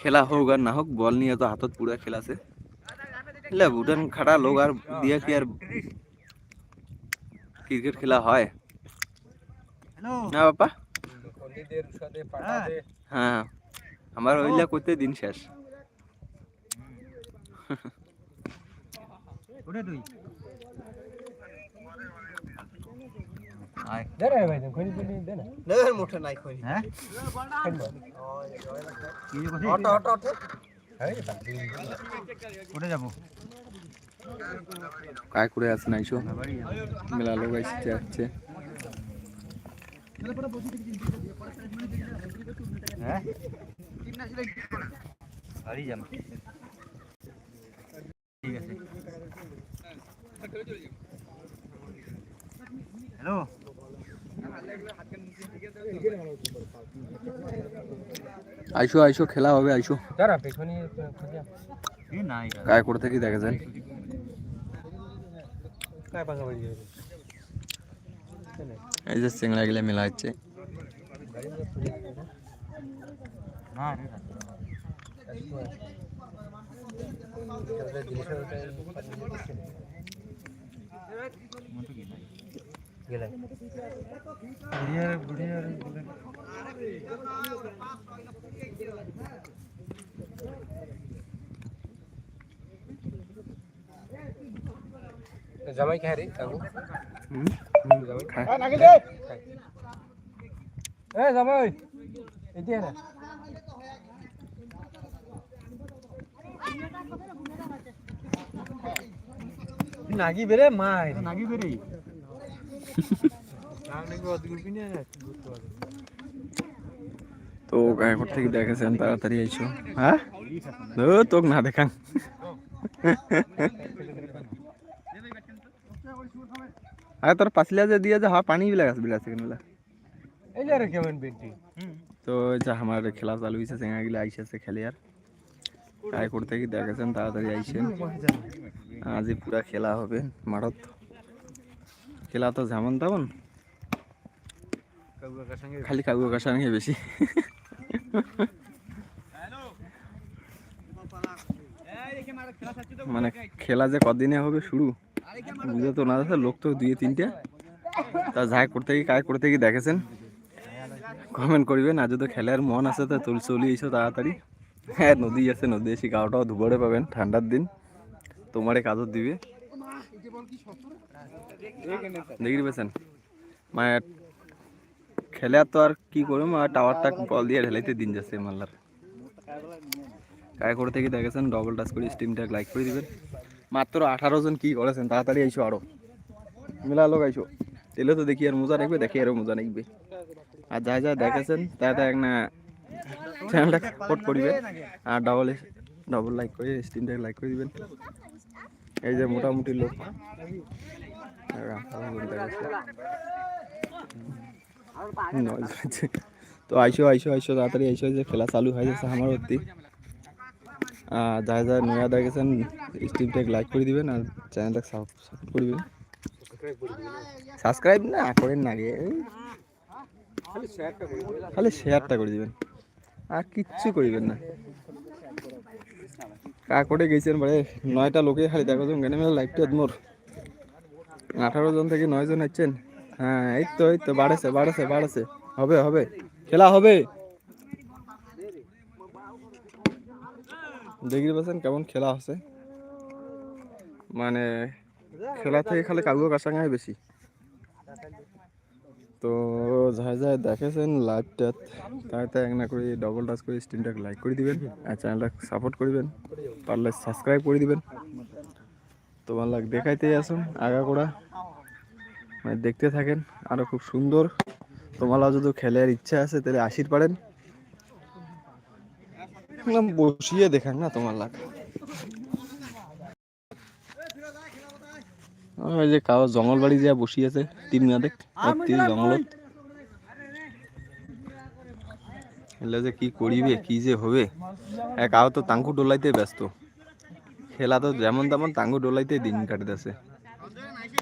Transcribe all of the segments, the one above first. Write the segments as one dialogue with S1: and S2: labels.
S1: খেলা হোক আর না হোক বল নিয়ে তো হাতত পুরা খেলাছে এলা ভুটান খাটা লোক আর দিয়ে কি আর ক্রিকেট খেলা হয়? না বাপা হ্যাঁ আমার ওইলা করতে দিন শেষ
S2: মোঠে নাই কই
S3: হ্যাঁ
S2: অটো অটো অটো
S3: কোথায় যাব
S1: काय করে আছে নাইছো মেলা লোক আসছে যাচ্ছে
S3: হ্যাঁ? বাড়ি যাব। ঠিক আছে। হ্যালো?
S1: আইসো আইসো, খেলা হবে, আইসো। গায়ে করতে কি দেখা যায়। এই যে সিংড়া গেলে মেলা হচ্ছে।
S2: গেলেন
S1: জামাই খায়
S2: রে কাকু হ্যাঁ জামাই এতিয়া না
S3: নাগি বেরে
S2: মাই নাগি বেরে
S1: তো এখন থেকে দেখেছেন তাড়াতাড়ি আইছো। হ্যাঁ? তোক না দেখান। আরে তোর পাসলিয়া যে দিয়ে যা হা পানি বিলা আছে
S2: বিলা? সেখানে
S1: তো যা আমার খেলা চালু হইছে সেঙ্গা গিলা আইছে খেলে আর। ট্রাই করতে কি দেখেছেন তাড়াতাড়ি আইছেন। আজই পুরা খেলা হবে মারত খেলা তো যেমন তেমন। খালি কাকু কাকার সঙ্গে বেশি। মানে খেলা যে কদিনে হবে শুরু, বুঝে তো না লোক তো দুই তিনটে। তা যা করতে কি কাজ করতে কি দেখেছেন। কমেন্ট করবেন আজ তো খেলার মন আছে তা তুল চলি এসো তাড়াতাড়ি। হ্যাঁ নদী আছে, নদী এসে গাওটাও ধুবড়ে পাবেন, ঠান্ডার দিন। তোমারে কাজও দিবে। দেখি পেয়েছেন মানে খেলে তো আর কি করব আর টাওয়ারটা বল দিয়ে ঢেলাইতে দিন যাচ্ছে মাল্লার। কায় করে থেকে দেখেছেন ডবল টাচ করে স্টিমটা লাইক করে দিবেন। মাত্র আঠারো জন কি করেছেন? তাড়াতাড়ি আইসো আরও। মেলা লোক আইসো। তেলে তো দেখি আর মজা রাখবে, দেখি আরও মজা রাখবে। আর যা যা দেখেছেন, তা তা এক না চ্যানেলটা সাপোর্ট করিবেন। আর ডবল ডবল লাইক করে স্টিমটা লাইক করে দিবেন। এই যে মোটামুটি লোক। তো আইসো আইসো আইসো, তাড়াতাড়ি আইসো যে খেলা চালু হয়ে যাচ্ছে আমার অতি। যারা যারা নয়া দেখেছেন স্ট্রিমটাকে লাইক করে দিবেন আর চ্যানেলটা সাবস্ক্রাইব করবেন সাবস্ক্রাইব না, করেন না খালি শেয়ারটা করে দিবেন। আর কিচ্ছু করিবেন না। কা করে গেছেন বারে নয়টা লোকে খালি দেখো জন গেনে মেলা লাইকটা মোর আঠারো জন থেকে নয় জন হচ্ছেন হ্যাঁ এই তো এই তো, বাড়েছে বাড়েছে বাড়েছে। হবে হবে। খেলা হবে। দেখি পাচ্ছেন কেমন খেলা হচ্ছে। মানে খেলা থেকে খালি কাগজ কাছাঙাই বেশি। তো যাই যাই দেখেছেন লাইভটা তাই তাই এক না করে ডবল টাচ করে স্ক্রিনটাকে লাইক করে দিবেন আর চ্যানেলটা সাপোর্ট করবেন। পারলে সাবস্ক্রাইব করে দিবেন। তোমার লাগ দেখাইতে আসুন আগা করা মানে দেখতে থাকেন আরও খুব সুন্দর। তোমার যদি খেলার ইচ্ছা আছে, তাহলে আসির পারেন। বসিয়ে দেখান না তোমার লাগ। ওই যে কাও জঙ্গল বাড়ি যা বসি আছে তিন মেয়াদে জঙ্গলত এলে যে কি করিবে কি যে হবে? এক আও তো তাঙ্কু ডোলাইতে ব্যস্ত। খেলা তো যেমন তেমন তাঙ্কু ডোলাইতে দিন কাটতেছে।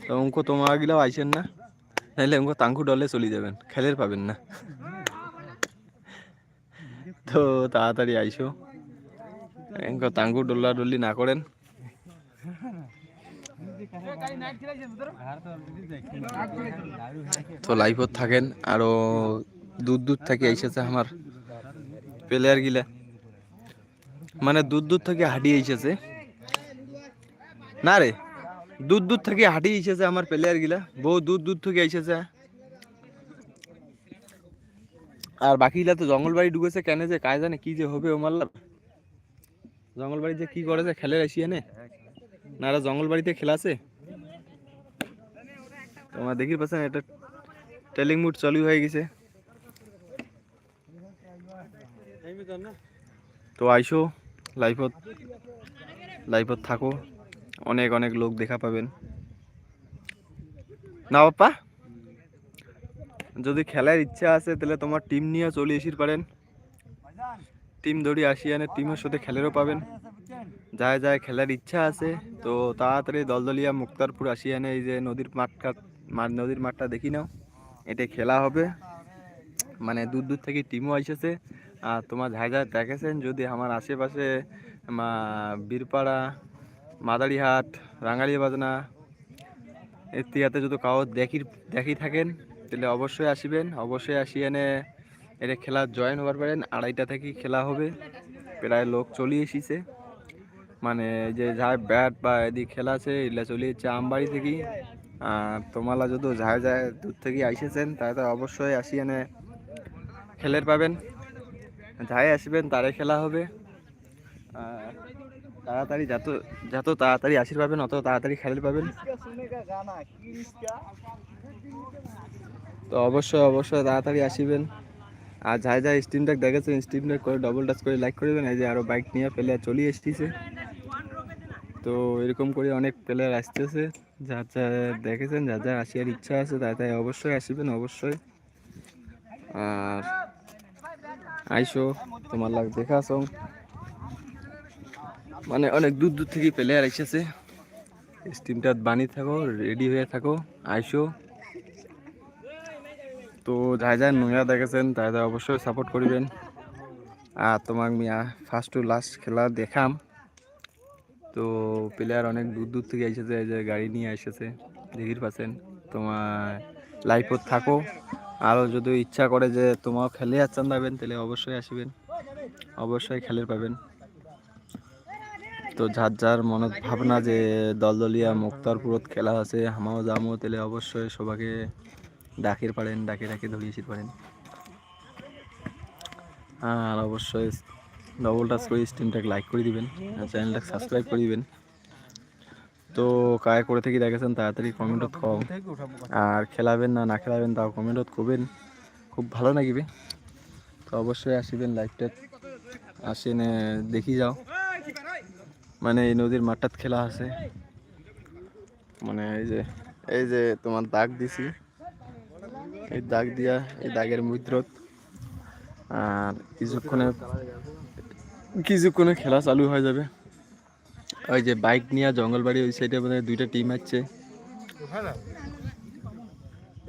S1: তো অঙ্ক তোমার গিলাও আইসেন না তাহলে অঙ্ক তাঙ্কু ডলে চলে যাবেন খেলের পাবেন না। তো তাড়াতাড়ি আইসো। এঙ্ক তাঙ্গু ডোল্লা ডল্লি না করেন। তো লাইভত থাকেন, আরও দূর দূর থেকে এসেছে আমার প্লেয়ার গিলা। মানে দূর দূর থেকে হাঁটি এসেছে। না রে দূর দূর থেকে হাঁটি এসেছে আমার প্লেয়ার গিলা। বহু দূর দূর থেকে এসেছে। আর বাকিগুলা তো জঙ্গলবাড়ি ঢুকেছে কেন যে কাজ জানে কি যে হবে ও মাল্লার। জঙ্গলবাড়ি যে কি করেছে খেলে আসিয়ে নে না এরা জঙ্গলবাড়িতে খেলাছে তোমার দেখি পাচ্ছেন এটা টেলিং মুড চালু হয়ে গেছে। তো আইসো লাইফত লাইফত থাকো। অনেক অনেক লোক দেখা পাবেন। না বাপ্পা, যদি খেলার ইচ্ছা আছে, তাহলে তোমার টিম নিয়ে চলে আসির পারেন। টিম দৌড়ি আসিয়ানে টিমের সাথে খেলেরও পাবেন। যায় যায় খেলার ইচ্ছা আছে। তো তাড়াতাড়ি দলদলিয়া মুক্তারপুর আসিয়ানে এই যে নদীর মাঠটা নদীর মাঠটা দেখি নাও। এটা খেলা হবে। মানে দূর দূর থেকে টিমও এসেছে আর তোমার যায় যায় দেখেছেন? যদি আমার আশেপাশে বীরপাড়া, মাদারিহাট রাঙ্গালি বাজনা ইত্যাদি যদি কাউ দেখি দেখি থাকেন, তাহলে অবশ্যই আসিবেন। অবশ্যই আসি এনে এটা খেলা জয়েন হবার পারেন। আড়াইটা থেকে খেলা হবে। প্রায় লোক চলে এসেছে। মানে যে যাই ব্যাট বা এদিক খেলা আছে, এগুলা চলে যাচ্ছে আমবাড়ি থেকে আর তোমালা যদি যায় যায় দূর থেকে আইসেছেন তাহলে অবশ্যই আসি এনে খেলের পাবেন। যাই আসবেন, তারে খেলা হবে। তাড়াতাড়ি যত যত তাড়াতাড়ি আসির পাবেন, অত তাড়াতাড়ি খেলের পাবেন। তো অবশ্যই অবশ্যই তাড়াতাড়ি আসিবেন। আর যাই যাই স্টিম ডেক দেখেছেন? স্টিম করে ডবল টাচ করে লাইক করবেন এই যে আরও বাইক নিয়ে ফেলে চলে এসেছে। তো এরকম করে অনেক প্লেয়ার আসতেছে। যা যা দেখেছেন, যা যা আসিয়ার ইচ্ছা আছে, তাই তাই অবশ্যই আসিবেন, অবশ্যই। আর আইসো, তোমার লাগ দেখা সং। মানে অনেক দূর দূর থেকে প্লেয়ার এসেছে স্টিমটা বানিয়ে থাকো, রেডি হয়ে থাকো, আইসো। তো যাই যাই নোংরা দেখেছেন, তাই তাই অবশ্যই সাপোর্ট করবেন। আর তোমাক মিয়া ফার্স্ট টু লাস্ট খেলা দেখাম। তো প্লেয়ার অনেক দূর দূর থেকে এসেছে যে গাড়ি নিয়ে এসেছে। দেখির পাচ্ছেন, তোমার লাইফত থাকো। আরও যদি ইচ্ছা করে যে তোমার খেলে আচ্ছান পাবেন তাহলে অবশ্যই আসবেন। অবশ্যই খেলের পাবেন। তো যার যার মনত ভাবনা যে দলদলিয়া মুক্তারপুরত খেলা আছে, হামাও যামো, তাহলে অবশ্যই সবাইকে ডাকির পারেন, ডাকে ডাকে ধরিয়েছি পারেন। আর অবশ্যই ডবল টাচ করে স্ট্রিমটাকে লাইক করে দিবেন চ্যানেলটাকে সাবস্ক্রাইব করে দিবেন। তো কায় করে থেকে দেখেছেন তাড়াতাড়ি কমেন্টত খাও আর খেলাবেন না না খেলাবেন তাও কমেন্টত করবেন খুব ভালো লাগবে তো অবশ্যই আসিবেন লাইভটা আসেন দেখি যাও। মানে এই নদীর মাঠটাত খেলা আছে। মানে এই যে এই যে তোমার দাগ দিছি। এই দাগ দিয়া, এই দাগের মুদ্রত। আর কিছুক্ষণে কিছুক্ষণে খেলা চালু হয়ে যাবে ওই যে বাইক নিয়ে জঙ্গলবাড়ি ওই সাইডে মানে দুইটা টিম আছে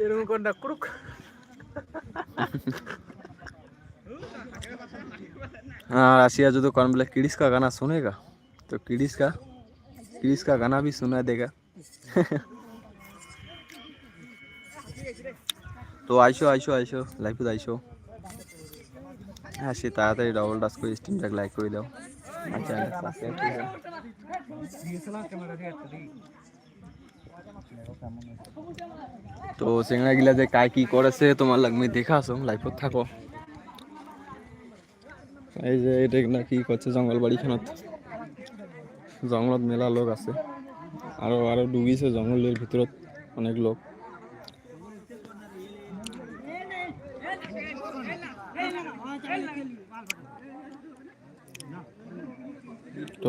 S2: এরকম কোনটা ক্রুক
S1: हाँ आसिया जो तो कौन बोले किडिस का गाना सुनेगा तो किडिस का किडिस का गाना भी सुना देगा তো আইসো আইসো আইসো লাইফে আইসো হ্যাঁ সে তাড়াতাড়ি ডবল টাচ করে স্টিমটাকে লাইক করে দাও। তো সিংড়া গিলা যে কায় কি করেছে, তোমার লাগবে দেখা আসো লাইফত থাকো। এই যে এটা না কি করছে, জঙ্গল বাড়িখানত। জঙ্গলত মেলা লোক আছে। আরও আরও ডুবিছে জঙ্গলের ভিতৰত অনেক লোক।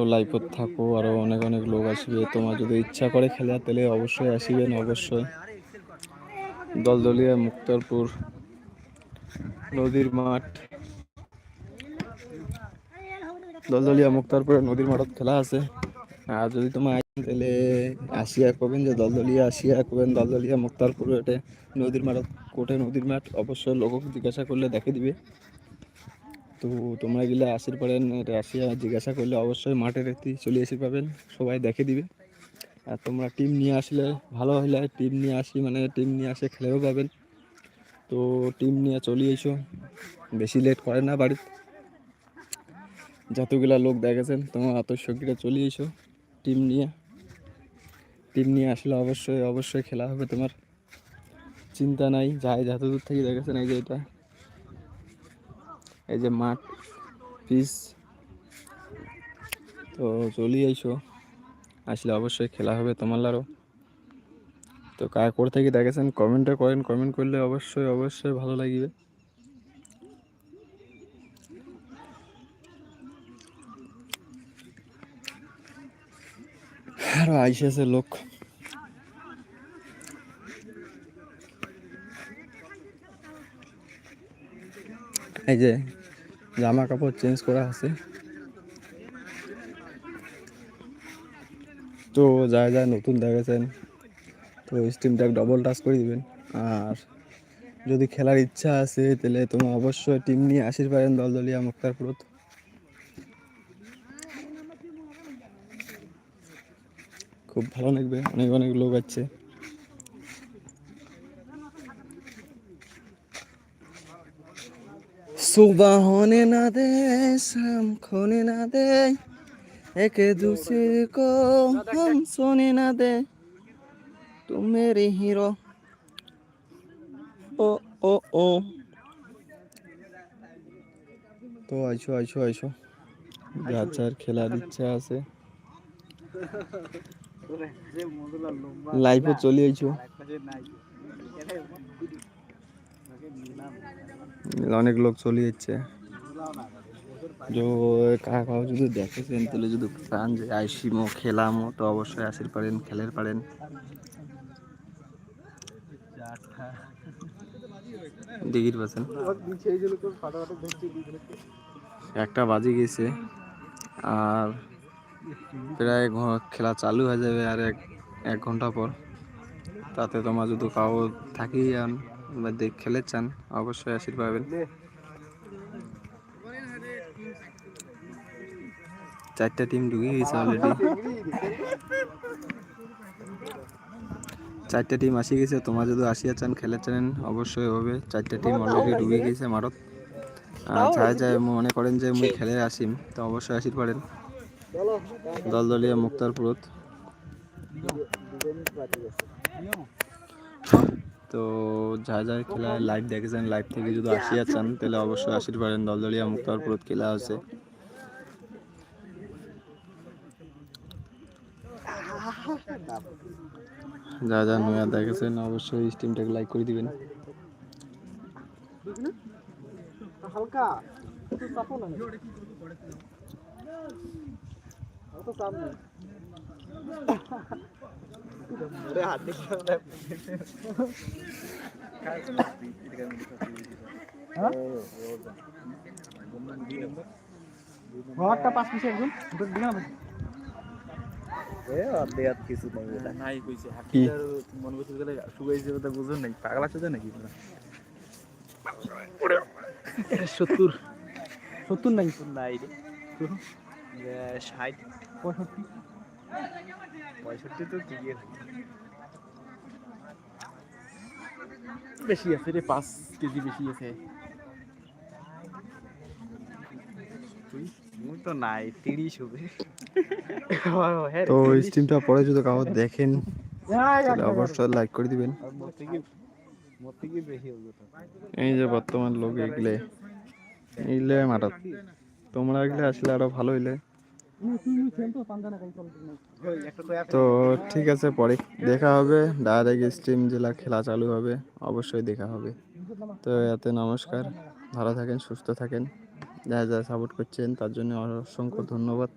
S1: তো লাইফত থাকো, আরও অনেক অনেক লোক আসবে। তোমার যদি ইচ্ছা করে খেলা, তাহলে অবশ্যই আসিবেন অবশ্যই। দলদলিয়া মুক্তারপুর নদীর মাঠ। দলদলিয়া মুক্তারপুরে নদীর মাঠত খেলা আছে। আর যদি তোমার আইন, তাহলে আসিয়া কবেন যে দলদলিয়া আসিয়া কবেন। দলদলিয়া মুক্তারপুর এটা নদীর মাঠত কোটে নদীর মাঠ, অবশ্যই লোকক জিজ্ঞাসা করলে দেখে দিবে। তো তোমরা গেলে আসির পারেন রাশিয়া জিজ্ঞাসা করলে অবশ্যই মাঠের একটি চলে এসে পাবেন, সবাই দেখে দিবে। আর তোমরা টিম নিয়ে আসলে ভালো হইলে টিম নিয়ে আসি মানে টিম নিয়ে আসে খেলেও পাবেন। তো টিম নিয়ে চলে এসো, বেশি লেট করে না বাড়িতে। যতগুলা লোক দেখেছেন, তোমার আতস্যকীরা চলে এসো টিম নিয়ে। টিম নিয়ে আসলে অবশ্যই অবশ্যই খেলা হবে তোমার। চিন্তা নাই, যাই যত দূর থেকে দেখেছেন এই যে এটা। এই যে মাঠ পিস তো চলে এসো আসলে অবশ্যই খেলা হবে তোমার তো কার কোর থেকে দেখেছেন? কমেন্টে করেন। কমেন্ট করলে অবশ্যই অবশ্যই ভালো লাগবে। আরও আইসেছে লোক। এই যে জামা কাপড় চেঞ্জ করা আছে। তো যা যা নতুন দেখেছেন, তো স্টিমটা ডবল টাচ করে দিবেন। আর যদি খেলার ইচ্ছা আছে, তাহলে তোমরা অবশ্যই টিম নিয়ে আসির পারেন দলদলিয়া মুক্তারপুরত খুব ভালো লাগবে, অনেক অনেক লোক আছে सुबह होने ना दे शाम खोने ना दे एक दूसरे को हम सोने ना दे तुम मेरे हीरो ओ ओ ओ তো আইসো আইসো আইসো যার খেলার ইচ্ছা আছে লাইভে চলে আইছো অনেক লোক চলে যাচ্ছে। যদি দেখেছেন, তাহলে যদি চান যে আইসিমো খেলামো, তো অবশ্যই আসির পারেন, খেলের পারেন। দিঘির পাচ্ছেন। একটা বাজে গেছে, আর প্রায় খেলা চালু হয়ে যাবে আর এক এক ঘণ্টা পর। তাতে তোমার যদি কাউ থাকি যান বা খেলে চান, অবশ্যই আসির পাবেন। চারটা টিম ঢুকে গেছে অলরেডি চারটা টিম আসি গেছে, তোমার যদি আসিয়া চান, খেলে চান, অবশ্যই হবে। চারটা টিম অলরেডি ঢুকে গেছে মারত আর চাই যায়, মনে করেন যে মুই খেলে আসিম তো অবশ্যই আসির পারেন দলদলিয়া মুক্তারপুরত তো যা যা খেলা লাইভ দেখেছেন লাইভ থেকে যদি আসিয়া চান, তাহলে অবশ্যই আসির পারেন দলদলিয়া মুক্তারপুরত খেলা আছে যা যা নয়া দেখেছেন, অবশ্যই স্টিমটাকে লাইক করে দিবেন।
S2: হালকা ঘরটা পাঁচ পিসে একজন দিলাম নাই কইছে মন বসে গেলে শুকাইছে কথা বুঝুন নাই। পাগলা চোদে নাকি সত্তর। সত্তর নাই নাই ষাট। পঁয়ষট্টি। পঁয়ষট্টি তো আছে বেশি আছে রে পাঁচ কেজি বেশি আছে। তো নাই তিরিশ হবে।
S1: তো স্টিমটা পরে যদি কাউ দেখেন তাহলে অবশ্যই লাইক করে দিবেন। এই যে বর্তমান লোক এগুলো এইগুলো মারাত তোমরা এগুলো আসলে আরও ভালো হইলে। তো ঠিক আছে, পরে দেখা হবে। ডাইরেক্ট স্ট্রিম জেলা খেলা চালু হবে, অবশ্যই দেখা হবে। তো এতে নমস্কার, ভালো থাকেন, সুস্থ থাকেন। যা যা সাপোর্ট করছেন, তার জন্য অসংখ্য ধন্যবাদ।